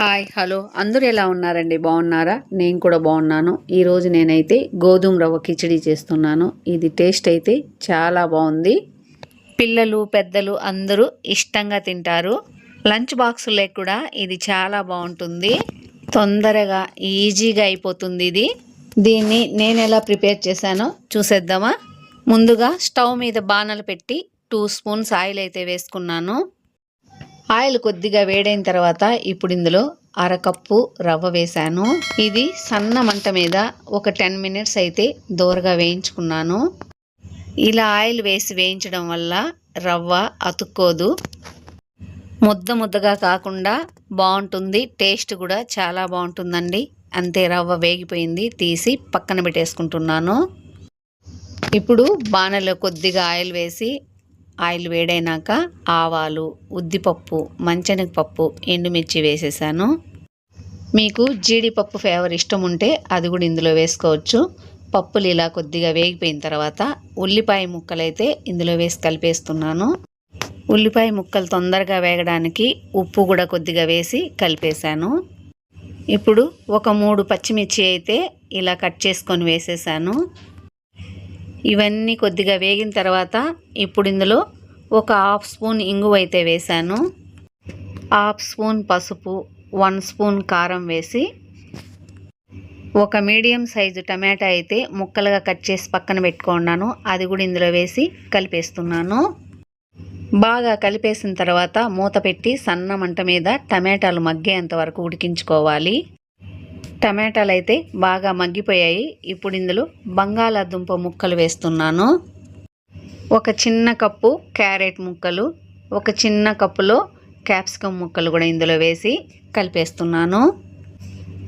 Hi hello. అందరూ ఎలా ఉన్నారండి? బాగున్నారా? నేను కూడా బాగున్నాను. ఈరోజు నేనైతే గోధుమ రవ్వ కిచడీ చేస్తున్నాను. ఇది టేస్ట్ అయితే చాలా బాగుంది. పిల్లలు పెద్దలు అందరూ ఇష్టంగా తింటారు. లంచ్ బాక్సులే కూడా ఇది చాలా బాగుంటుంది. తొందరగా ఈజీగా అయిపోతుంది ఇది. దీన్ని నేను ఎలా ప్రిపేర్ చేశానో చూసేద్దామా? ముందుగా స్టవ్ మీద బాణలు పెట్టి టూ స్పూన్స్ ఆయిల్ అయితే వేసుకున్నాను. ఆయిల్ కొద్దిగా వేడైన తర్వాత ఇప్పుడు ఇందులో అరకప్పు రవ్వ వేశాను. ఇది సన్న మంట మీద ఒక టెన్ మినిట్స్ అయితే దూరగా వేయించుకున్నాను. ఇలా ఆయిల్ వేసి వేయించడం వల్ల రవ్వ అతుక్కోదు. ముద్ద ముద్దగా కాకుండా బాగుంటుంది. టేస్ట్ కూడా చాలా బాగుంటుందండి. అంతే రవ్వ వేగిపోయింది. తీసి పక్కన పెట్టేసుకుంటున్నాను. ఇప్పుడు బాణలో కొద్దిగా ఆయిల్ వేసి ఆయిల్ వేడైనాక ఆవాలు ఉద్దిపప్పు మంచెనగపప్పు ఎండుమిర్చి వేసేసాను. మీకు జీడిపప్పు ఫ్లేవర్ ఇష్టం ఉంటే అది కూడా ఇందులో వేసుకోవచ్చు. పప్పులు ఇలా కొద్దిగా వేగిపోయిన తర్వాత ఉల్లిపాయ ముక్కలైతే ఇందులో వేసి కలిపేస్తున్నాను. ఉల్లిపాయ ముక్కలు తొందరగా వేగడానికి ఉప్పు కూడా కొద్దిగా వేసి కలిపేశాను. ఇప్పుడు ఒక మూడు పచ్చిమిర్చి అయితే ఇలా కట్ చేసుకొని వేసేసాను. ఇవన్నీ కొద్దిగా వేగిన తర్వాత ఇప్పుడు ఇందులో ఒక హాఫ్ స్పూన్ ఇంగువ అయితే వేశాను. హాఫ్ స్పూన్ పసుపు వన్ స్పూన్ కారం వేసి ఒక మీడియం సైజు టమాటా అయితే ముక్కలుగా కట్ చేసి పక్కన పెట్టుకున్నాను. అది కూడా ఇందులో వేసి కలిపేస్తున్నాను. బాగా కలిపేసిన తర్వాత మూత పెట్టి సన్న మంట మీద టమాటాలు మగ్గేంత వరకు ఉడికించుకోవాలి. టమాటాలు అయితే బాగా మగ్గిపోయాయి. ఇప్పుడు ఇందులో బంగాళాదుంప ముక్కలు వేస్తున్నాను. ఒక చిన్న కప్పు క్యారెట్ ముక్కలు ఒక చిన్న కప్పులో క్యాప్సికమ్ ముక్కలు కూడా ఇందులో వేసి కలిపేస్తున్నాను.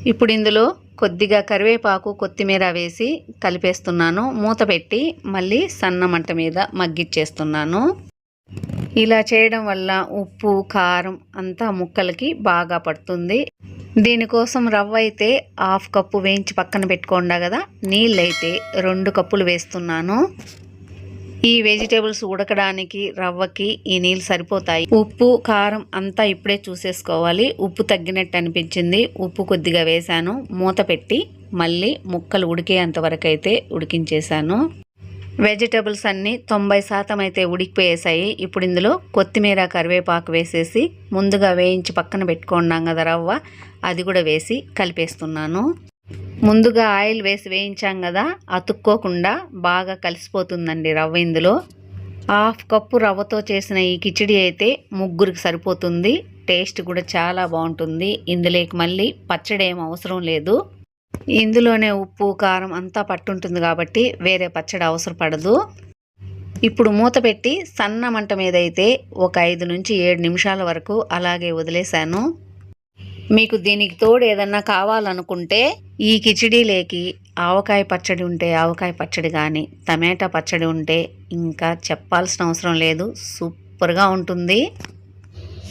ఇప్పుడు ఇందులో కొద్దిగా కరివేపాకు కొత్తిమీర వేసి కలిపేస్తున్నాను. మూత పెట్టి మళ్ళీ సన్న మంట మీద మగ్గిచ్చేస్తున్నాను. ఇలా చేయడం వల్ల ఉప్పు కారం అంతా ముక్కలకి బాగా పడుతుంది. దీనికోసం రవ్వ అయితే హాఫ్ కప్పు వేయించి పక్కన పెట్టుకోండా కదా నీళ్ళైతే రెండు కప్పులు వేస్తున్నాను. ఈ వెజిటేబుల్స్ ఉడకడానికి రవ్వకి ఈ నీళ్ళు సరిపోతాయి. ఉప్పు కారం అంతా ఇప్పుడే చూసేసుకోవాలి. ఉప్పు తగ్గినట్టు అనిపించింది. ఉప్పు కొద్దిగా వేశాను. మూత పెట్టి మళ్ళీ ముక్కలు ఉడికేంత వరకు అయితే ఉడికించేశాను. వెజిటబుల్స్ అన్నీ తొంభై శాతం అయితే ఉడికిపోయేసాయి. ఇప్పుడు ఇందులో కొత్తిమీర కరివేపాకు వేసేసి ముందుగా వేయించి పక్కన పెట్టుకున్నాం కదా రవ్వ. అది కూడా వేసి కలిపేస్తున్నాను. ముందుగా ఆయిల్ వేసి వేయించాం కదా అతుక్కోకుండా బాగా కలిసిపోతుందండి రవ్వ ఇందులో. హాఫ్ కప్పు రవ్వతో చేసిన ఈ కిచిడి అయితే ముగ్గురికి సరిపోతుంది. టేస్ట్ కూడా చాలా బాగుంటుంది. ఇందులోకి మళ్ళీ పచ్చడి ఏం అవసరం లేదు. ఇందులోనే ఉప్పు కారం అంతా పట్టుంటుంది కాబట్టి వేరే పచ్చడి అవసరపడదు ఇప్పుడు మూత పెట్టి సన్న మంట మీద అయితే ఒక ఐదు నుంచి ఏడు నిమిషాల వరకు అలాగే వదిలేశాను. మీకు దీనికి తోడు ఏదన్నా కావాలనుకుంటే ఈ కిచిడీలేకి ఆవకాయ పచ్చడి ఉంటే ఆవకాయ పచ్చడి కానీ టమాటా పచ్చడి ఉంటే ఇంకా చెప్పాల్సిన అవసరం లేదు. సూపర్గా ఉంటుంది.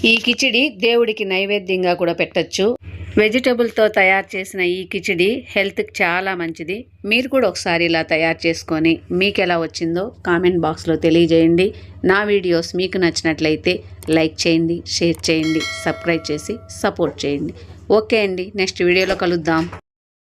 ఈ కిచిడి దేవుడికి నైవేద్యంగా కూడా పెట్టచ్చు. వెజిటబుల్తో తయారు చేసిన ఈ కిచిడి హెల్త్కి చాలా మంచిది. మీరు కూడా ఒకసారి ఇలా తయారు చేసుకొని మీకు ఎలా వచ్చిందో కామెంట్ బాక్స్లో తెలియజేయండి. నా వీడియోస్ మీకు నచ్చినట్లయితే లైక్ చేయండి షేర్ చేయండి సబ్స్క్రైబ్ చేసి సపోర్ట్ చేయండి. ఓకే అండి. నెక్స్ట్ వీడియోలో కలుద్దాం.